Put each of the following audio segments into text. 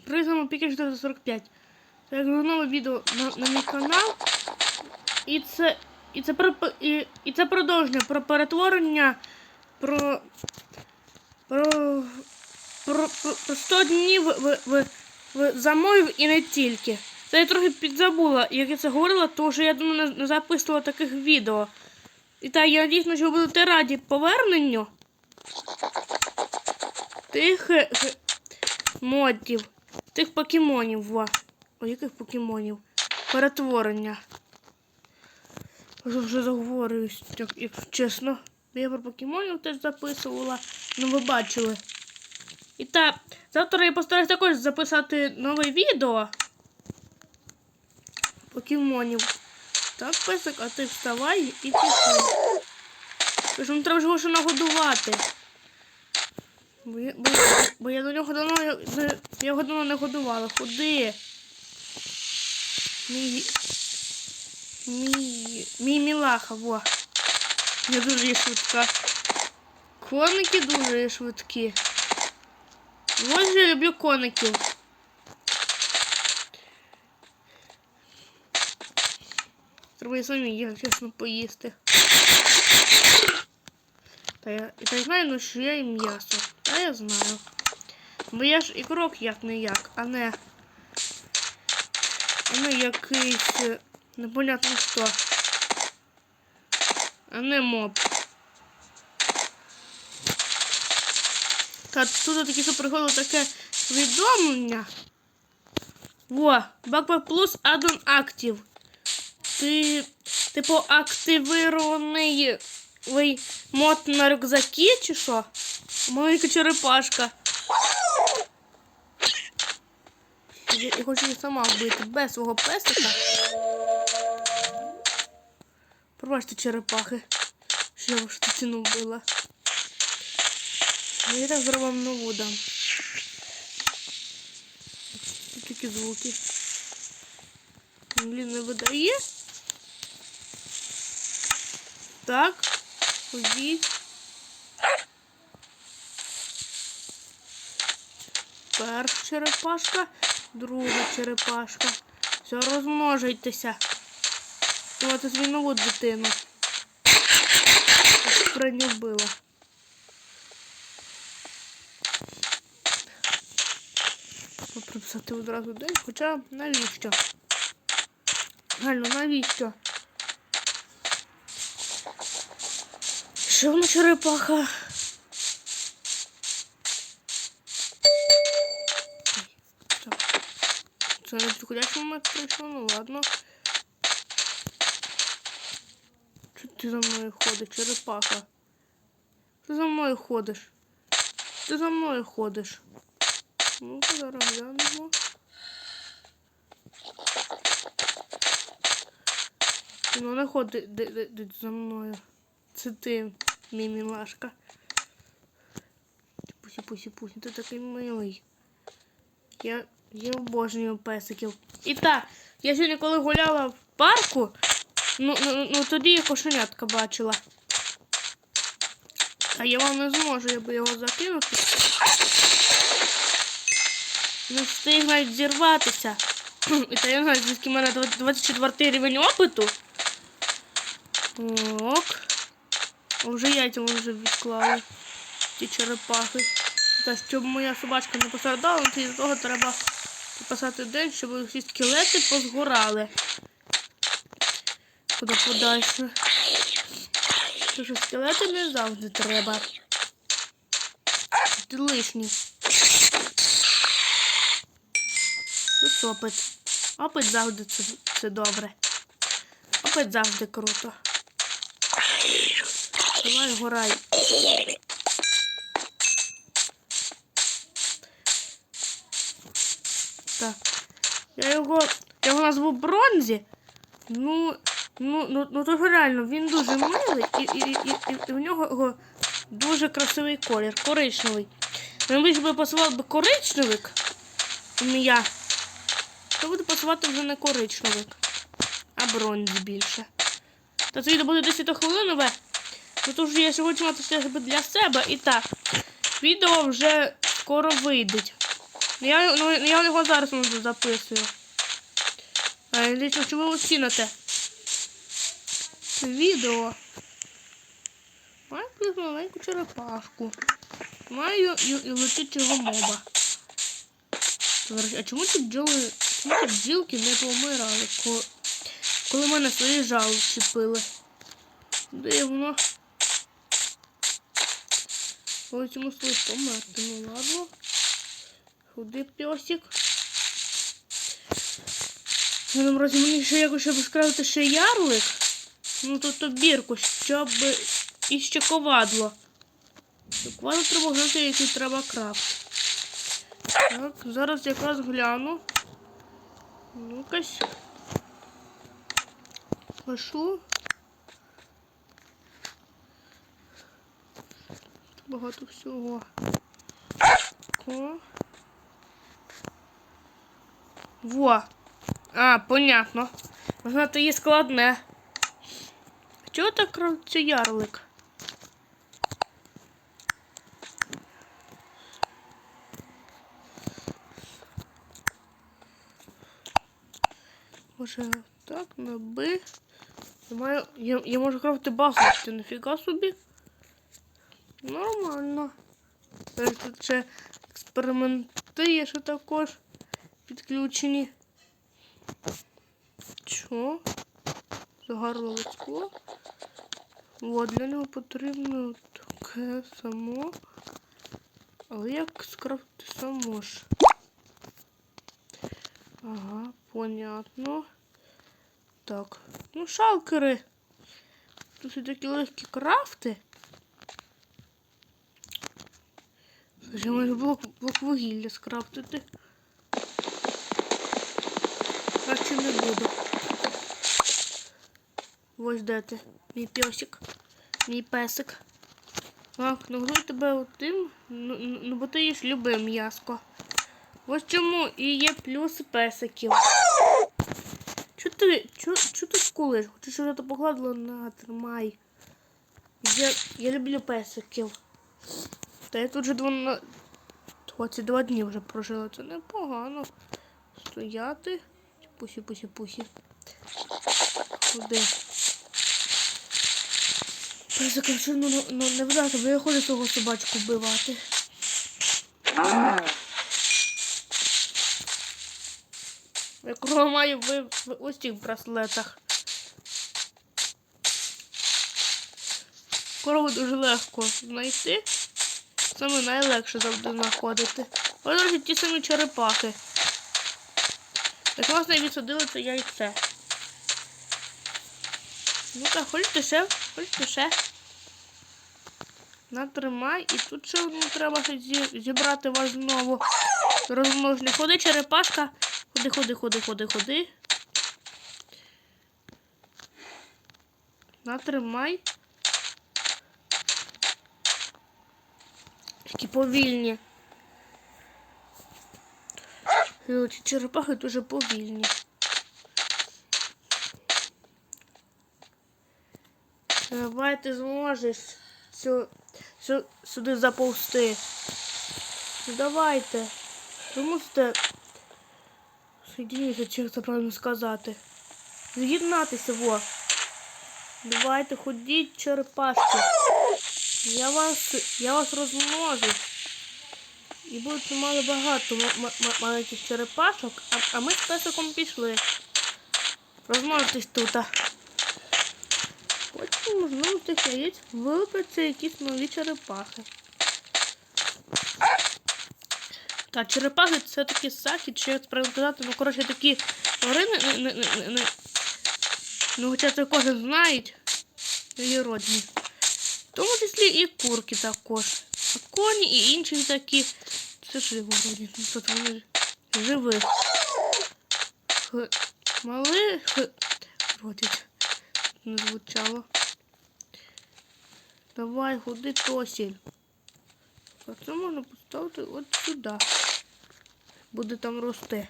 Привіт, з вами Пікі 445. Це нове відео на, на мій канал. І це, і, це про, і, і це продовження про перетворення про, про, про, про, про 100 днів в, в, в замовів і не тільки. Це я трохи підзабула, як я це говорила, тому що я думаю, не, записувала таких відео. І так, я надіюсь, що ви будете раді поверненню тих е, е, модів, тих покемонів. Во. О, яких покемонів? Перетворення. Вже вже заговорююсь, як, як чесно. Я про покемонів теж записувала, ну ви бачили. І так, завтра я постараюсь також записати нове відео. Покемонів. Так, песик, а ти вставай і пішли. Тож нам треба ж його ще нагодувати. Бо я, бо, бо я до нього давно я, я його давно не годувала. Ходи. Мій. Мій. Мій мілаха, во. Я дуже швидка. Коники дуже швидкі. Ось я люблю коників. Треба і самі їх чесно поїсти. Та я і так знаю, ну що я і м'ясо. Та я знаю. Бо я ж ігрок як не як, а не. А не якийсь е, непонятно хто. А не моб. Та тут таке що приходило таке повідомлення. Во, Бакбак Плюс Addon Active. Ти, типу, активірований ви мод на рюкзаки чи що? Маленька черепашка. Я, хочу її сама вбити без свого песика. Пробачте черепахи. Що я вашу ціну вбила. Ну, Я так зробив нову дам. Тут такі звуки. Блін, не видає. Так. Ходіть. Перша черепашка, друга черепашка. Все, розмножуйтеся. Давайте свою нову дитину. Прийняв вбила. Прописати одразу день, хоча навіщо? Гально, навіщо? Ще вона черепаха. Це на підходящий момент прийшов, ну ладно. Чого ти за мною ходиш, черепаха? Ти за мною ходиш. Ти за мною ходиш. Ну, зараз глянемо. Ну, не ходи за мною. Це ти, мій мілашка. Пусі, пусі, пусі, ти такий милий. Я, я обожнюю песиків. І так, я сьогодні коли гуляла в парку, ну, ну, ну тоді я кошенятка бачила. А я вам не зможу, я би його закинути. Не встиг навіть зірватися. І та я знаю, звідки в мене 24 рівень опиту. Ок. А Вже яйця вже відклали. Ті черепахи. Та щоб моя собачка не пострадала, то з того треба попасати день, щоб всі скелети позгорали. Куди подальше. Тому що скелети не завжди треба. Ти лишні. Тут опит. Опит завжди це, це добре. Опит завжди круто. Давай горай. Так. Я його. Я його назву Бронзі. Ну. Ну, ну, ну то реально, він дуже милий і, і, і, і, і в нього дуже красивий колір, коричневий. Ну, більше би пасував би коричневик, ім'я, то буде пасувати вже не коричневик, а бронзі більше. Та це відео буде 10 хвилинове. Ну то ж я сьогодні мати для себе. І так, відео вже скоро вийде. Ну, Я, ну, я його зараз ну, записую. Лічно, що ви оціните. Відео. Маю якусь маленьку черепашку. Маю і, і летючого моба. А чому ці бджоли, чому ці бджілки не помирали, коли, коли мене свої жали чіпили? Дивно. Ось йому свої померти. Ну ладно. Куди пьосик? В цьому разі мені ще якось щоб скрасити ще ярлик. Ну тут то бірку, щоб і ще ковадло. Ковадло треба глянути, який треба крафт. Так, зараз якраз гляну. Ну-кась. Пишу. Багато всього. Ко. Во. А, понятно. Знати є складне. Чого так робиться ярлик? Може так, на Б. Я, маю, я, я можу крафти багато, нафіга собі. Нормально. Ще експерименти є ще також підключені. Що? Загарло скло. От, для нього потрібно таке само. Але як скрафти само ж? Ага, понятно. Так. Ну, шалкери. Тут і такі легкі крафти. Слушай, може блок, блок вугілля скрафтити. Ось де ти, мій песик, мій песик. Так, нагрую тебе отим, ну, ну, ну бо ти їш любе м'яско. Ось чому і є плюс песиків. Чо ти, чо, ти скулиш? Хочеш, щоб я тебе погладила? На, тримай. Я, я люблю песиків. Та я тут вже 12... 22 дні вже прожила. Це непогано. Стояти. Пусі, пусі, пусі. Куди? Песика, що ну, ну, ну не вдати, бо я хочу свого собачку вбивати. Якого маю ви в ось цих браслетах. Корову дуже легко знайти. Саме найлегше завжди знаходити. Ось, до ті самі черепахи. Так власне відсадили це яйце. Ну так, хочете ще, хочете ще. Натримай і тут ще одну треба зібрати вас знову. Розмноження. Ходи, черепашка. Ходи, ходи, ходи, ходи, ходи. Натримай. Такі повільні. Черепахи дуже повільні. Давай ти зможеш сю, сю, сюди заповзти. Давайте. Ви мусите соединитися, чи це правильно сказати. З'єднатися, во. Давайте ходіть, черепашки. Я вас, я вас розмножу. І будуть мали багато маленьких черепашок, а, а ми з песиком пішли. Розмножитись тут. Потім, можливо, з цих яєць вилупляться якісь нові черепахи. Та черепахи це такі сакі, чи як правильно казати, ну коротше такі тварини, ну хоча це кожен знають, її родні. В тому числі і курки також. А коні і інші такі. Це ж родні, ну тут вони живих. Х... Малих родять. Не звучало. Давай, ходи тосіль. А це можна поставити от сюди. Буде там рости.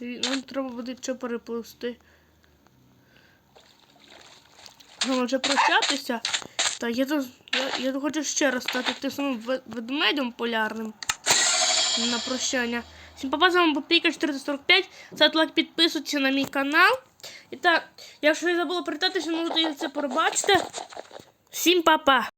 Нам треба буде ще перепливсти. Нам вже прощатися. Так, я тут я, я хочу ще раз стати тим самим ве- ведмедем полярним на прощання. Всім папа, з вами був 445. Ставте лайк, підписуйтесь на мій канал. І так, якщо я забула привітатися, то це пробачити. Всім папа!